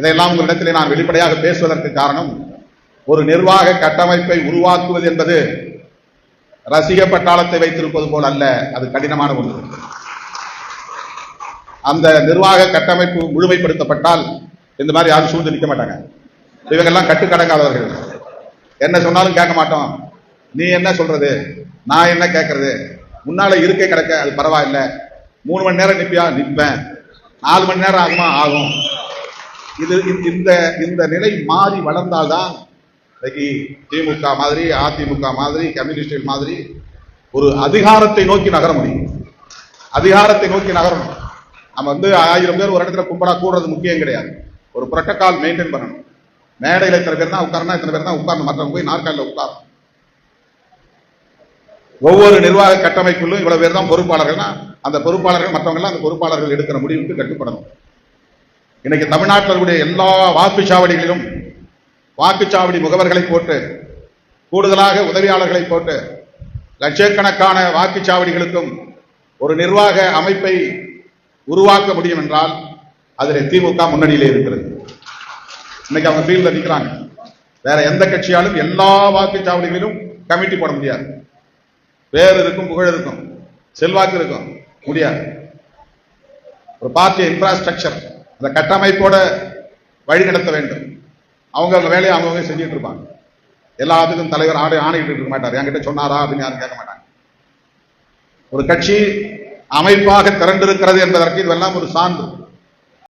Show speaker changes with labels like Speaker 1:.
Speaker 1: இதையெல்லாம் உங்களிடத்திலே நான் வெளிப்படையாக பேசுவதற்கு காரணம் ஒரு நிர்வாக கட்டமைப்பை உருவாக்குவது என்பது ரசிக பட்டாளத்தை வைத்திருப்பது போல் அல்ல அது கடினமான ஒன்று. அந்த நிர்வாக கட்டமைப்பு முழுமைப்படுத்தப்பட்டால் இந்த மாதிரி யாரும் சூழ்ந்து நிற்க மாட்டாங்க. இவங்கெல்லாம் கட்டுக்கடங்காதவர்கள். என்ன சொன்னாலும் கேட்க மாட்டோம். நீ என்ன சொல்றது? நான் என்ன கேட்கறது? முன்னால இருக்கை கிடக்க அது பரவாயில்ல. மூணு மணி நேரம் நிற்பியா நிற்பேன் நாலு மணி நேரம் ஆகுமா? ஆகும். இது இந்த- இந்த நிலை மாறி வளர்ந்தால்தான் இன்னைக்கு திமுக மாதிரி அதிமுக மாதிரி கம்யூனிஸ்ட் மாதிரி ஒரு அதிகாரத்தை நோக்கி நகர முடியும். அதிகாரத்தை நோக்கி நகரணும். நம்ம வந்து ஆயிரம் பேர் ஒரு இடத்துல கும்பலா கூடுறது முக்கியம் கிடையாது. ஒரு புரோட்டோகால் மெயின்டைன் பண்ணணும். மேடையில் இத்தனை பேர் தான் உட்காரணும் இத்தனை பேர் தான் உட்காரணும். மற்றவங்க போய் நாற்காலில் உட்காரணும். ஒவ்வொரு நிர்வாக கட்டமைப்புள்ளும் இவ்வளவு பேர் தான் பொறுப்பாளர்கள்னா அந்த பொறுப்பாளர்கள் மற்றவங்க அந்த பொறுப்பாளர்கள் எடுக்கிற முடிவுக்கு கட்டுப்படணும். இன்னைக்கு தமிழ்நாட்டில் இருக்கக்கூடிய எல்லா வாக்குச்சாவடிகளிலும் வாக்குச்சாவடி முகவர்களை போட்டு கூடுதலாக உதவியாளர்களை போட்டு லட்சக்கணக்கான வாக்குச்சாவடிகளுக்கும் ஒரு நிர்வாக அமைப்பை உருவாக்க முடியும் என்றால் அதில் திமுக முன்னணியிலே இருக்கிறது. இன்னைக்கு அவங்க ஃபீல்ட்ல நிற்கிறாங்க வேற எந்த கட்சியாலும் எல்லா வாக்குச்சாவடிகளிலும் கமிட்டி போட முடியாது. பேர் இருக்கும் புகழ் இருக்கும் செல்வாக்கு இருக்கும் முடியாது. ஒரு பார்ட்டி இன்ஃப்ராஸ்ட்ரக்சர் அந்த கட்டமைப்போட வழி நடத்த வேண்டும். அவங்க அவங்க வேலையை அவங்கவுங்க செஞ்சுட்டு இருப்பாங்க. எல்லாத்துக்கும் தலைவர் ஆடை ஆணையிட்டு இருக்க மாட்டார். என்கிட்ட சொன்னாரா அப்படின்னு யாரும் கேட்க மாட்டாங்க. ஒரு கட்சி அமைப்பாக திரண்டிருக்கிறது என்பதற்கு இதுவெல்லாம் ஒரு சான்று.